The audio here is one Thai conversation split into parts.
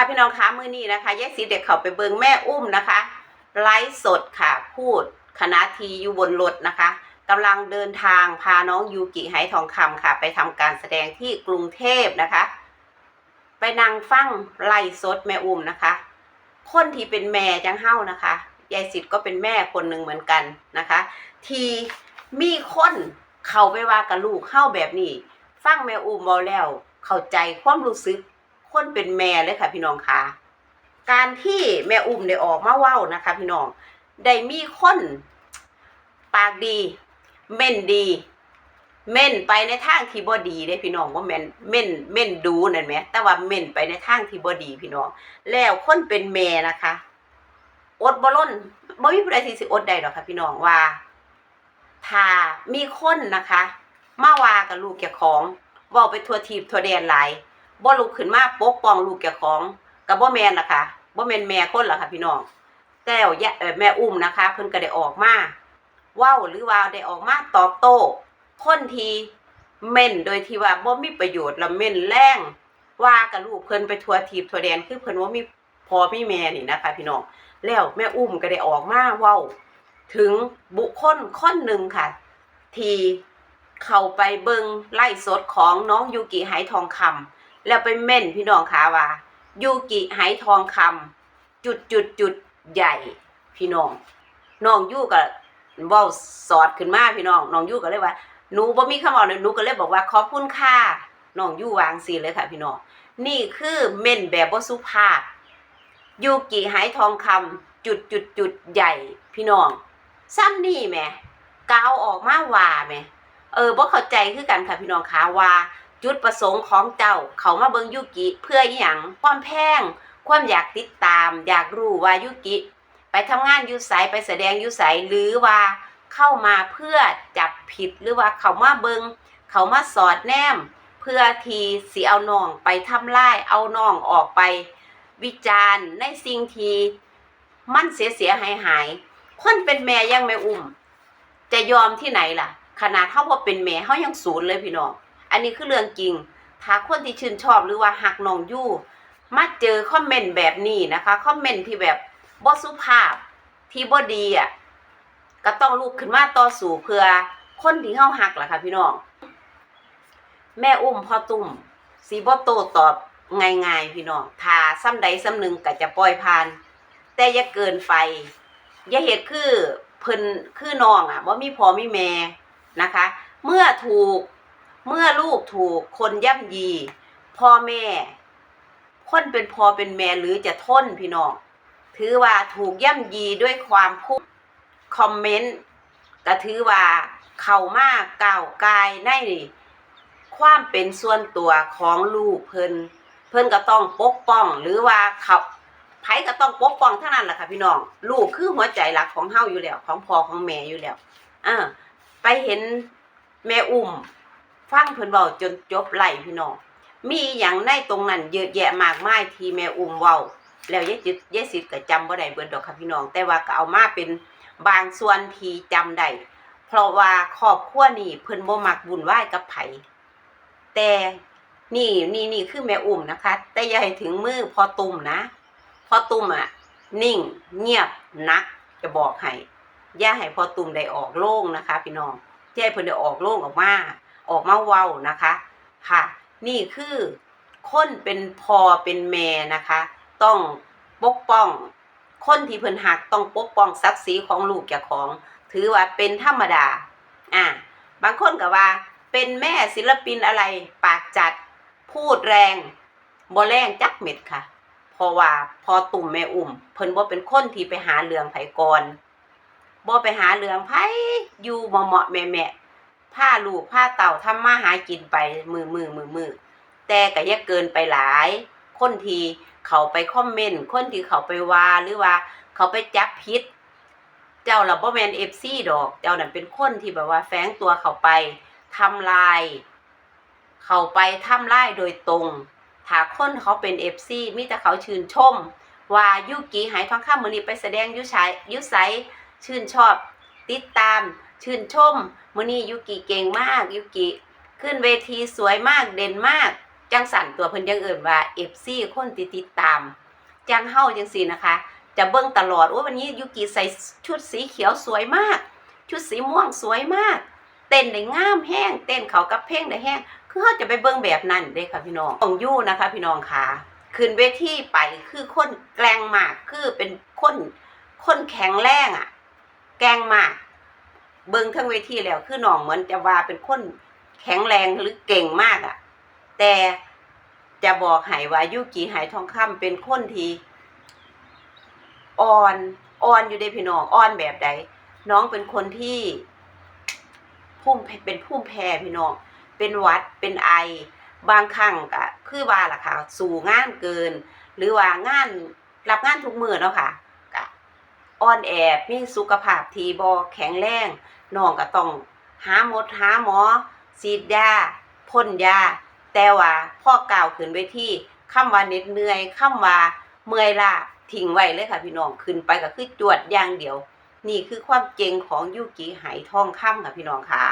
ค่ะพี่น้องคะมือนี้นะคะแยกสีเด็กเขาไปเบิงแม่อุ้มนะคะ ไลฟ์สดค่ะ พูดคณะทีอยู่บนรถนะคะกำลังเดินทางพาน้องยูกิไหทองคำค่ะ ไปทำการแสดงที่กรุงเทพนะคะ ไปนั่งฟังไลฟ์สดแม่อุ้มนะคะ คนที่เป็นแม่จังเฮ้านะคะยายสิทธิ์ก็เป็นแม่คนหนึ่งเหมือนกันนะคะ ทีมีคนเข้าไปว่ากับลูกเข้าแบบนี้ ฟังแม่อุ้มเบาแล้ว เข้าใจความรู้สึก คนเป็นแม่เลยค่ะพี่น้องคะการที่แม่อุ้มได้ออกมาเว้านะคะ พี่น้องได้มีคนปากดี เม่นดี เม่นไปในทางที่บ่ดีเด้พี่น้องว่าแม่นเม่นเม่นดูนั่นไหมแต่ว่าเม่นไปในทางที่บ่ดีพี่น้อง แล้วคนเป็นแม่นะคะอดบ่ล้นบ่มีผู้ใดที่สิอดได้หรอกค่ะพี่น้องว่าถ้ามีคนนะคะ มาว่ากับลูกแกของบอกไปทัวทีบทัวแดนหลาย บ่ลุกขึ้นมาปกป้องลูกแก่ของกับบ่แม่นล่ะค่ะบ่แม่นแม่คนล่ะค่ะพี่น้องแต่วแม่อุ้มนะคะ เพิ่นก็ได้ออกมาเว้าหรือว่าได้ออกมาตอบโต้คนทีเม่นโดยที่ว่าบ่มีประโยชน์และเม่นแรงว่ากับลูกเพิ่นไปทัวทีบทัวแดนคือเพิ่นว่ามีพอมีแม่นี่นะคะ พี่น้องแล้วแม่อุ้มก็ได้ออกมาเว้าถึงบุคคลคนหนึ่งค่ะ ที่เข้าไปเบิงไล่สดของน้องยูกิไหทองคำ แล้วไปเม่นพี่น้องคะว่ายูกิไหทองคำจุดจุดจุดใหญ่พี่น้องน้องยูก็เว้าสอดขึ้นมาพี่น้องน้องยูก็เลยว่าหนูบ่มีคำบอกเลยหนูก็เลยบอกว่าขอบคุณค่ะน้องยูวางสีเลยค่ะ พี่น้องนี่คือเม่นแบบบ่สุภาพยูกิไหทองคำจุดจุดจุดใหญ่พี่น้องซ้ำนี่แหม่กาวออกมาว่าแหม่เออบ่เข้าใจคือกันค่ะพี่น้องคะว่า จุดประสงค์ของเจ้าเขามาเบิงยุกิเพื่ออหยังความแพงความอยากติดตาม อยากรู้ว่ายุกิ ไปทำงานยุไสไปแสดงยุไสหรือว่าเข้ามาเพื่อจับผิดหรือว่าเขามาเบิงเขามาสอดแนม เพื่อทีสิเอาน้องไปทำลายเอาน้องออกไป วิจารณ์ในสิ่งทีมันเสียเสียหายหายคนเป็นแม่ยังไม่อุ้ม จะยอมที่ไหนล่ะ ขนาดเขาพอเป็นแม่เขายังศูนย์เลยพี่น้อง อันนี้คือเรื่องจริง ถ้าคนที่ชื่นชอบหรือว่าหักน้องยู่มาเจอคอมเมนต์แบบนี้นะคะคอมเมนต์ที่แบบบ่สุภาพที่บ่ดีอะก็ต้องลุกขึ้นมาต่อสู้เพื่อคนที่เฮาหักล่ะค่ะพี่น้อง แม่อุ้มพ่อตุ้มสีบ่โตตอบง่ายๆพี่น้องถ้าซ้ำใดซ้ำหนึ่งก็จะปล่อยผ่าน แต่อย่าเกินไปอย่าเหตุคือเพิ่นคือน้องอะว่ามีพ่อมีแม่นะคะ เมื่อถูก เมื่อลูกถูกคนย่ำยี พ่อแม่คนเป็นพ่อเป็นแม่หรือจะทนพี่น้องถือว่าถูกย่ำยีด้วยความพูดคอมเมนต์ก็ถือว่าเข้ามากก้าวกายในความเป็นส่วนตัวของลูกเพิ่นเพิ่นก็ต้องปกป้อง หรือว่าเขาไผก็ต้องปกป้องเท่านั้นแหละค่ะพี่น้องลูกคือหัวใจหลักของเฮาอยู่แล้ว ของพ่อของแม่อยู่แล้วอ่าไปเห็นแม่อุ้ม ฟังเพิ่นเว้าจนจบไล่พี่น้องมีอย่างในตรงนั้นเยอะแยะมากมายที่แม่อุ้มเว้าแล้วยายจิตยายสิทธิ์ก็จำบ่ได้เบิดดอกค่ะพี่น้อง แต่ว่าก็เอามาเป็นบางส่วนที่จำได้เพราะว่าครอบครัวนี่เพิ่นบ่มักวุ่นวายกับไผแต่นี่นี่นี่คือแม่อุ้มนะคะ แต่อย่าให้ถึงมือพอตุ่มนะพอตุ่มอะ นิ่ง เงียบนักจะบอกให้อย่าให้พอตุ่มได้ออกโล่งนะคะ พี่น้องที่ให้เพิ่นได้ออกโล่งออกมา ออกมาเว้านะคะ ค่ะ นี่คือคนเป็นพอเป็นแม่นะคะ ต้องปกป้อง คนที่เพิ่นหักต้องปกป้องศักดิ์ศรีของลูกเจ้าของ ถือว่าเป็นธรรมดา อ่าบางคนก็ว่า เป็นแม่ศิลปินอะไรปากจัด พูดแรงบ่แรงจักเม็ดค่ะเพราะว่าพอตุ่มแม่อุ่ม เพิ่นบ่เป็นคนที่ไปหาเรื่องไผก่อนบ่ไปหาเรื่องไผอยู่เหมาะๆแม่ ผ้าลูกผ้าเต่าทำมาหากินไปมือมือมือมือแต่ก็อย่าเกินไปหลาย คนทีเขาไปคอมเมนต์คนที่เขาไปว่าหรือว่า เขาไปจับผิดเจ้าล่ะบ่แม่น FC ดอก เจ้านั่นเป็นคนที่แบบว่าแฝงตัวเขาไปทำลาย เขาไปทำลายโดยตรงถ้าคนเขาเป็น FC มีแต่เขาชื่นชม ว่ายุกิหายทองคำมือนี้ไปแสดงยุชัยยุไสชื่นชอบ ติดตาม ชื่นชม มือนี้ยุกิเก่งมากยุกิขึ้นเวทีสวยมากเด่นมาก จังสั่นตัวเพิ่นยังเอิ่นว่า FC คนติดติดตาม จังเฮาจังซี่นะคะ จะเบิ่งตลอดว่าวันนี้ยูกิใส่ชุดสีเขียวสวยมาก ชุดสีม่วงสวยมาก เต้นได้งามแห้ง เต้นเขากับเพลงได้แห้ง คือเฮาจะไปเบิ่งแบบนั้นเด้ค่ะพี่น้องต้องยู่นะคะ พี่น้องค่ะขึ้นเวทีไปคือคนแกล้งมากคือเป็นคนคนแข็งแรงอะแกล้งมาก เบิ่งทั้งเวทีแล้วคือน้องเหมือนจะว่าเป็นคนแข็งแรงหรือเก่งมากอะ แต่จะบอกให้ว่ายุกิหายทองคำเป็นคนที่อ่อนอ่อนอยู่ในพี่น้องอ่อนแบบใดน้องเป็นคนที่พุ่มเป็นพุ่มแพ้พี่น้องเป็นวัดเป็นไอบางครั้งก็คือว่าล่ะค่ะ สู่งานเกิน หรือว่างานรับงานทุกมือเนาะค่ะอ่อนแอมีสุขภาพทีบ่แข็งแรง น้องก็ต้องหาหมดหาหมอฉีดยาพ่นยา แต่ว่าพ่อก่าวขึ้นเวทีคำว่าเหน็ดเหนื่อยคำว่าเมื่อยล้าทิ้งไว้เลยค่ะพี่น้องขึ้นไปก็คือจวดอย่างเดียว นี่คือความเก่งของยูกิไหทองคำค่ะพี่น้องค่ะ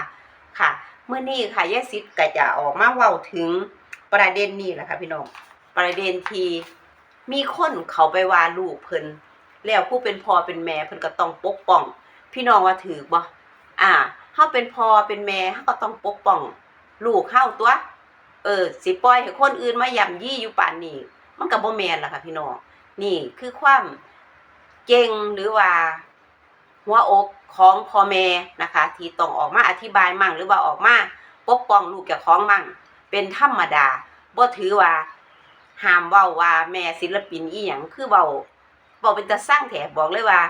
ค่ะเมื่อนี้ค่ะยายซิดก็จะออกมาเว้าถึงประเด็นนี้แหละค่ะพี่น้องประเด็นที่มีคนเขาไปว่าลูกเพิ่นแล้วผู้เป็นพ่อเป็นแม่เพิ่นก็ต้องปกป้อง พี่น้องว่าถือบ่ อ่าเฮาเป็นพ่อเป็นแม่เฮาก็ต้องปกป้อง ลูกเฮาตัว เออ สิปล่อยให้คนอื่นมาย่ำยี่อยู่ป่านนี้มันก็บ่แม่นล่ะค่ะพี่น้องนี่คือความเก่งหรือว่าหัวอกของพ่อแม่นะคะ ที่ต้องออกมาอธิบายมั่งหรือว่าออกมาปกป้องลูกเจ้าของมั่งเป็นธรรมดาบ่ถือว่าห้ามเว้าว่าแม่ศิลปินอีหยังคือเว้าเว้าเป็นตาสร้างแถบอกเลยว่า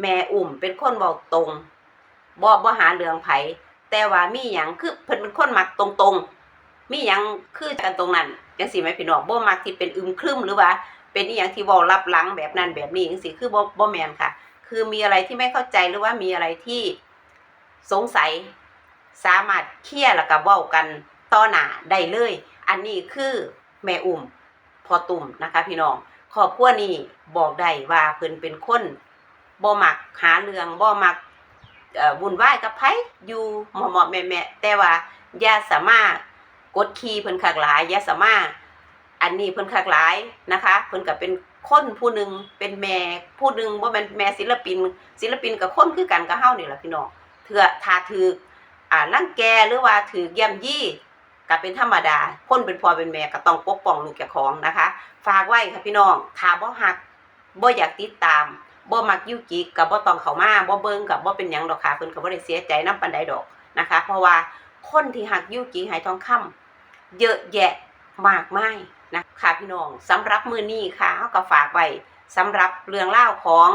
แม่อุ่มเป็นคนเว้าตรง บ่บ่หาเรื่องไผแต่ว่ามีหยังคือเพิ่นเป็นคนมักตรงๆ มีหยังคือกันตรงนั้นจังซี่แม่พี่น้องบ่มักที่เป็นอึมครึมหรือว่า เป็นอีหยังที่เว้าลับหลังแบบนั้นแบบนี้จังซี่คือบ่บ่แม่นค่ะ คือมีอะไรที่ไม่เข้าใจหรือว่ามีอะไรที่สงสัย สามารถเคลียร์แล้วก็เว้ากันต่อหน้าได้เลย อันนี้คือแม่อุ่มพอตุ่มนะคะพี่น้องครอบครัวนี้บอกได้ว่าเพิ่นเป็นคนบ่มักหาเรื่องบ่มัก วุ่นวายกับไผอยู่เหมาะๆแม่แต่ว่าอย่าสามารถกดขี่เพิ่นคักหลายอย่าสามารถอันนี้เพิ่นคักหลายนะคะ เพิ่นก็เป็นคนผู้หนึ่งเป็นแม่ผู้หนึ่งบ่แม่นแม่ศิลปิน ศิลปินกับคนคือกันกับเฮานี่แหละพี่น้องเถื่อถ้าถืออ่ารังแกหรือว่าถือเยี่ยมยี่ก็เป็นธรรมดา คนเป็นพ่อเป็นแม่ก็ต้องปกป้องลูกเจ้าของนะคะ ฝากไว้ค่ะพี่น้องถ้าบ่ฮักบ่อยากติดตาม บ่มักยุกิก็บ่ต้องเข้ามาบ่เบิ่งก็บ่เป็นหยังดอกค่ะเพิ่นก็บ่ได้เสียใจนำปานใดดอกนะคะ เพราะว่าคนที่ฮักยุกิหายทองคำเยอะแยะมากมายนะค่ะพี่น้องสำหรับมื้อนี้ค่ะเฮาก็ฝากไว้สำหรับเรื่องเล่าของ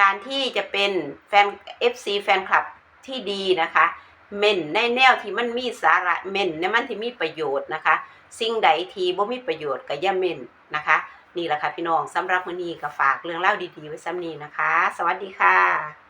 การที่จะเป็นแฟน FC แฟนคลับที่ดีนะคะเม่นในแนวที่มันมีสาระเม่นในมันที่มีประโยชน์นะคะ สิ่งใดที่บ่มีประโยชน์ก็อย่าเม่นนะคะ นี่แหละค่ะพี่น้องสำหรับมื้อนี้ก็ฝากเรื่องเล่าดีๆไว้ซ้ำนี้นะคะ สวัสดีค่ะ